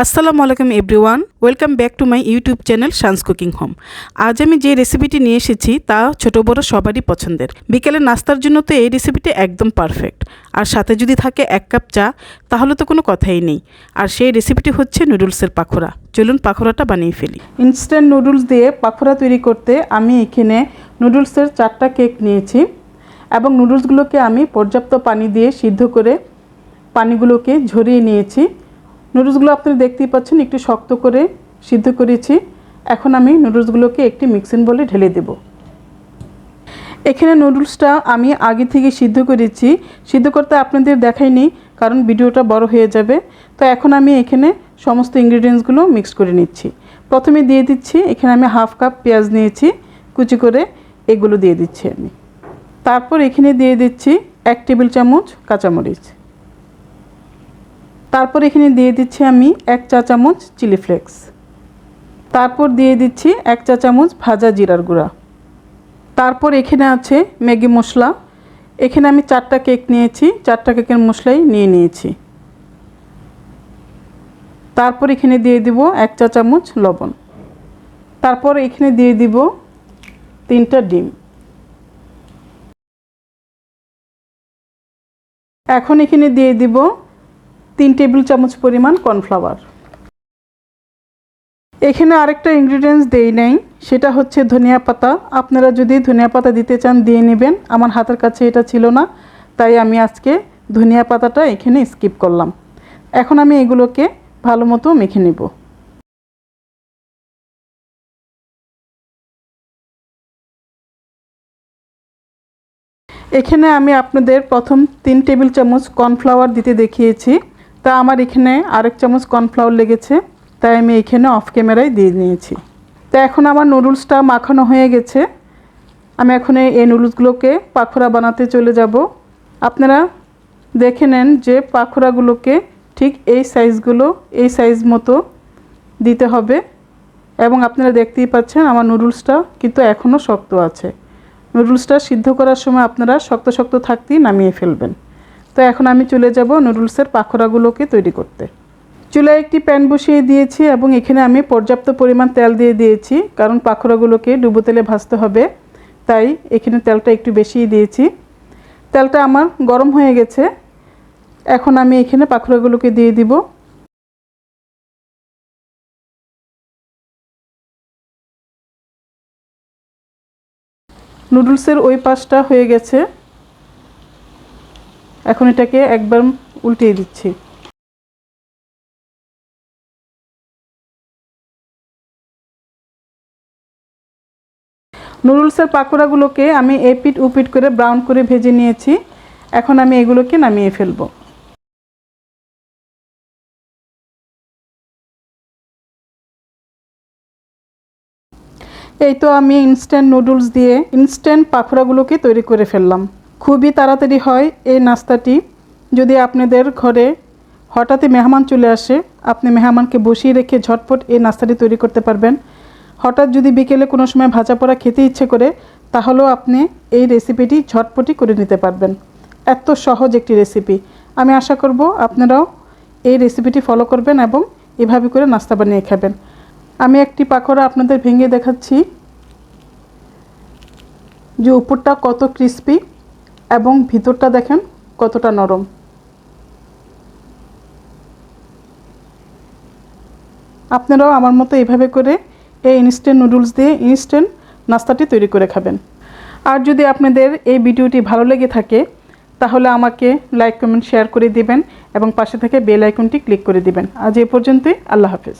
আসসালামু আলাইকুম everyone, welcome back to my YouTube channel Shan's cooking home. আজ আমি যে রেসিপিটি নিয়ে এসেছি তা ছোট বড় সবারই পছন্দের। বিকেলে নাস্তার জন্য তো এই রেসিপিটি একদম পারফেক্ট। আর সাথে যদি থাকে এক কাপ চা, তাহলে তো কোনো কথাই নেই। আর সেই রেসিপিটি হচ্ছে নুডলসের পাখোড়া। চলুন পাখোড়াটা বানিয়ে ফেলি। ইনস্ট্যান্ট নুডলস দিয়ে পাখোড়া তৈরি করতে আমি এখানে নুডলসের চারটা কেক নিয়েছি এবং নুডলসগুলোকে আমি পর্যাপ্ত পানি দিয়ে সিদ্ধ করে পানিগুলোকে ঝরিয়ে নিয়েছি। নুডলসগুলো আপনারা দেখতেই পাচ্ছেন, একটু শক্ত করে সিদ্ধ করেছি। এখন আমি নুডলসগুলোকে একটি মিক্সিং বলে ঢেলে দেব। এখানে নুডলসটা আমি আগে থেকে সিদ্ধ করেছি। সিদ্ধ করতে আপনাদের দেখাইনি, কারণ ভিডিওটা বড় হয়ে যাবে। তো এখন আমি এখানে সমস্ত ইনগ্রিডিয়েন্টসগুলো মিক্স করে নিচ্ছি। প্রথমে দিয়ে দিচ্ছি, এখানে আমি হাফ কাপ পেঁয়াজ নিয়েছি, কুচি করে এগুলো দিয়ে দিচ্ছি আমি। তারপর এখানে দিয়ে দিচ্ছি এক টেবিল চামচ কাঁচামরিচ। তারপর এখানে দিয়ে দিচ্ছি আমি এক চা চামচ চিলি ফ্লেক্স। তারপর দিয়ে দিচ্ছি এক চা চামচ ভাজা জিরার গুঁড়া। তারপর এখানে আছে ম্যাগি মশলা। এখানে আমি চারটা কেক নিয়েছি, চারটা কেকের মশলাই নিয়ে নিয়েছি। তারপর এখানে দিয়ে দিব এক চা চামচ লবণ। তারপর এখানে দিয়ে দিব তিনটা ডিম। এখন এখানে দিয়ে দিব তিন টেবিল চামচ পরিমাণ কর্নফ্লাওয়ার। এখানে আরেকটা ইনগ্রিডিয়েন্টস দেই নাই, সেটা হচ্ছে ধনিয়া পাতা। আপনারা যদি ধনিয়া পাতা দিতে চান, দিয়ে নেবেন। আমার হাতের কাছে এটা ছিল না, তাই আমি আজকে ধনিয়া পাতাটা এখানে স্কিপ করলাম। এখন আমি এগুলোকে ভালো মতো মেখে নেব। এখানে আমি আপনাদের প্রথম তিন টেবিল চামচ কর্নফ্লাওয়ার দিতে দেখিয়েছি। তা আমার এখানে আরেক চামচ কর্নফ্লাওয়ার লেগেছে, তাই আমি এখানে অফ ক্যামেরায় দিয়ে নিয়েছি। তো এখন আমার নুডলসটা মাখানো হয়ে গেছে। আমি এখন এই নুডলসগুলোকে পাখোড়া বানাতে চলে যাব। আপনারা দেখে নেন যে পাখোড়াগুলোকে ঠিক এই সাইজগুলো এই সাইজ মতো দিতে হবে। এবং আপনারা দেখতেই পাচ্ছেন আমার নুডলসটা কিন্তু এখনও শক্ত আছে। নুডলসটা সিদ্ধ করার সময় আপনারা শক্ত শক্ত থাকতেই নামিয়ে ফেলবেন। তো এখন আমি চলে যাব নুডলসের পাখোড়াগুলোকে তৈরি করতে। চুলায় একটি প্যান বসিয়ে দিয়েছি এবং এখানে আমি পর্যাপ্ত পরিমাণ তেল দিয়ে দিয়েছি, কারণ পাখোড়াগুলোকে ডুবো তেলে ভাজতে হবে, তাই এখানে তেলটা একটু বেশিই দিয়েছি। তেলটা আমার গরম হয়ে গেছে, এখন আমি এখানে পাখোড়াগুলোকে দিয়ে দিব। নুডলসের ওই পাশটা হয়ে গেছে। এখন এটাকে একবার উল্টিয়ে দিচ্ছি। নুডলসের পাকোড়াগুলোকে আমি এপিট উপিট করে ব্রাউন করে ভেজে নিয়েছি। এখন আমি এগুলোকে নামিয়ে ফেলব। এই তো আমি ইনস্ট্যান্ট নুডলস দিয়ে ইনস্ট্যান্ট পাখোড়াগুলোকে তৈরি করে ফেললাম। খুবই তাড়াতাড়ি হয় এই নাস্তাটি। যদি আপনাদের ঘরে হঠাৎই মেহমান চলে আসে, আপনি মেহমানকে বসিয়ে রেখে ঝটপট এই নাস্তাটি তৈরি করতে পারবেন। হঠাৎ যদি বিকেলে কোনো সময় ভাজা পোড়া খেতে ইচ্ছে করে, তাহলেও আপনি এই রেসিপিটি ঝটপটই করে নিতে পারবেন। এত সহজ একটি রেসিপি। আমি আশা করব আপনারাও এই রেসিপিটি ফলো করবেন এবং এভাবে করে নাস্তা বানিয়ে খাবেন। আমি একটি পাকোড়া আপনাদের ভেঙে দেখাচ্ছি। যে উপরটা কত ক্রিস্পি। এবং ভিতরটা দেখেন কতটা নরম। আপনারাও আমার মতো এইভাবে করে এই ইনস্ট্যান্ট নুডলস দিয়ে ইনস্ট্যান্ট নাস্তাটি তৈরি করে খাবেন। আর যদি আপনাদের এই ভিডিওটি ভালো লেগে থাকে, তাহলে আমাকে লাইক কমেন্ট শেয়ার করে দিবেন এবং পাশে থেকে বেল আইকনটি ক্লিক করে দিবেন। আজ এ পর্যন্তই, আল্লাহ হাফেজ।